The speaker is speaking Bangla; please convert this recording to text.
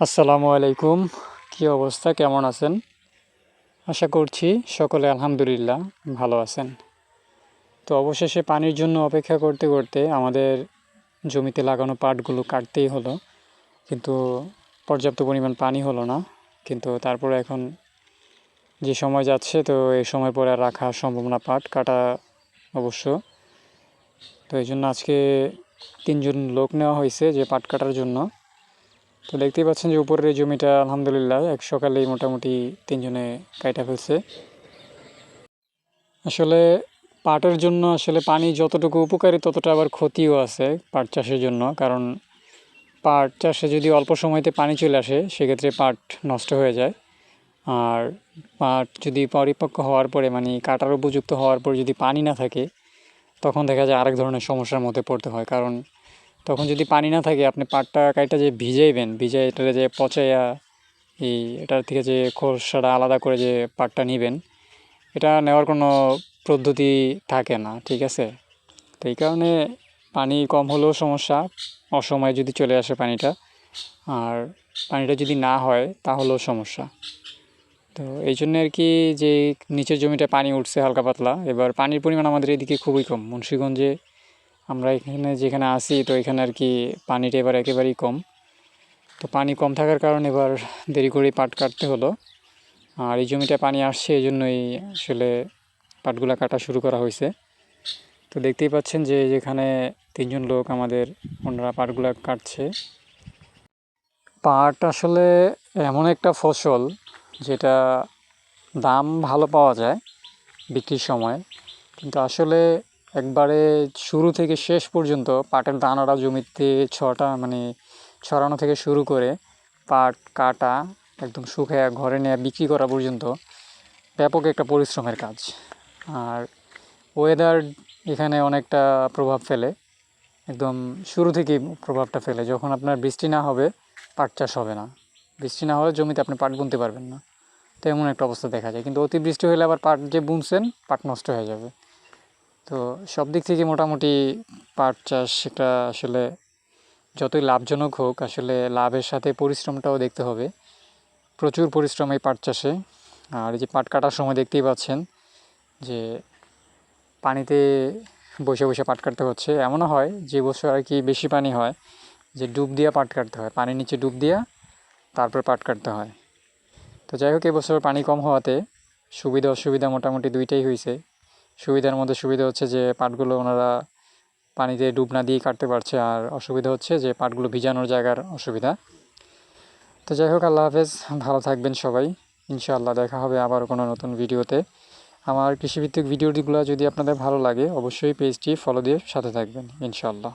আসসালামু আলাইকুম। কী অবস্থা? কেমন আছেন? আশা করছি সকলে আলহামদুলিল্লাহ ভালো আছেন। তো অবশেষে পানির জন্য অপেক্ষা করতে করতে আমাদের জমিতে লাগানো পাটগুলো কাটতেই হলো। কিন্তু পর্যাপ্ত পরিমাণ পানি হলো না। কিন্তু তারপরে এখন যে সময় যাচ্ছে, তো এই সময় পরে রাখা সম্ভব না পাট কাটা অবশ্য। তো এই জন্য আজকে তিনজন লোক নেওয়া হয়েছে যে পাট কাটার জন্য। তো দেখতেই পাচ্ছেন যে উপরের জমিটা আলহামদুলিল্লাহ এক সকালেই মোটামুটি তিনজনে কাইটা ফেলছে। আসলে পাটের জন্য আসলে পানি যতটুকু উপকারী ততটা আবার ক্ষতিও আছে পাট চাষের জন্য, কারণ পাট চাষে যদি অল্প সময়তে পানি চলে আসে, সেক্ষেত্রে পাট নষ্ট হয়ে যায়। আর পাট যদি পরিপক্ক হওয়ার পরে মানে কাটার উপযুক্ত হওয়ার পর যদি পানি না থাকে, তখন দেখা যায় আরেক ধরনের সমস্যার মধ্যে পড়তে হয়। কারণ তখন যদি পানি না থাকে, আপনি পাটটা কাইটা যে ভিজাইবেন, ভিজাই এটা যে পচাইয়া এই এটার থেকে যে খোসাটা আলাদা করে যে পাটটা নেবেন, এটা নেওয়ার কোনো পদ্ধতি থাকে না, ঠিক আছে? তো এই কারণে পানি কম হলেও সমস্যা, অসময়ে যদি চলে আসে পানিটা, আর পানিটা যদি না হয় তাহলেও সমস্যা। তো এই জন্য আর কি যে নিচের জমিটা পানি উঠছে হালকা পাতলা, এবার পানির পরিমাণ আমাদের এদিকে খুবই কম। মুন্সীগঞ্জে আমরা এখানে যেখানে আসি তো এখানে আর কি পানিটা এবার একেবারেই কম। তো পানি কম থাকার কারণে এবার দেরি করে পাট কাটতে হলো। আর এই জমিটা পানি আসছে, এই জন্যই আসলে পাটগুলা কাটা শুরু করা হয়েছে। তো দেখতেই পাচ্ছেন যে যেখানে তিনজন লোক আমাদের ওনারা পাটগুলা কাটছে। পাট আসলে এমন একটা ফসল যেটা দাম ভালো পাওয়া যায় বিক্রির সময়। কিন্তু আসলে একবারে শুরু থেকে শেষ পর্যন্ত পাটের দানাটা জমিতে ছটা মানে ছড়ানো থেকে শুরু করে পাট কাটা একদম শুকিয়ে ঘরে নিয়ে বিক্রি করা পর্যন্ত ব্যাপক একটা পরিশ্রমের কাজ। আর ওয়েদার এখানে অনেকটা প্রভাব ফেলে। একদম শুরু থেকেই প্রভাবটা ফেলে। যখন আপনার বৃষ্টি না হবে, পাট চাষ হবে না। বৃষ্টি না হলে জমিতে আপনি পাট বুনতে পারবেন না। তো এমন একটা অবস্থা দেখা যায়। কিন্তু অতিবৃষ্টি হলে আবার পাট যে বুনছেন, পাট নষ্ট হয়ে যাবে। তো সব দিক থেকে মোটামুটি পাট চাষ সেটা আসলে যতই লাভজনক হোক, আসলে লাভের সাথে পরিশ্রমটাও দেখতে হবে। প্রচুর পরিশ্রম এই পাট চাষে। আর এই যে পাট কাটার সময় দেখতেই পাচ্ছেন যে পানিতে বসে বসে পাট কাটতে হচ্ছে। এমনও হয় যে বছর আর কি বেশি পানি হয় যে ডুব দিয়া পাট কাটতে হয়। পানির নিচে ডুব দিয়া তারপর পাট কাটতে হয়। তো যাই হোক এবছর পানি কম হওয়াতে সুবিধা অসুবিধা মোটামুটি দুইটাই হয়েছে সুবিধার মধ্যে সুবিধা হচ্ছে যে পাটগুলো ওনারা পানিতে ডুব না দিয়ে কাটতে পারছে, আর অসুবিধা হচ্ছে যে পাটগুলো ভিজানোর জায়গার অসুবিধা। তো যাই হোক, আল্লাহ হাফেজ, ভালো থাকবেন সবাই। ইনশাআল্লাহ দেখা হবে আবার কোনো নতুন ভিডিওতে। আমার কৃষিভিত্তিক ভিডিওগুলো যদি আপনাদের ভালো লাগে, অবশ্যই পেজটি ফলো দিয়ে সাথে থাকবেন, ইনশাআল্লাহ।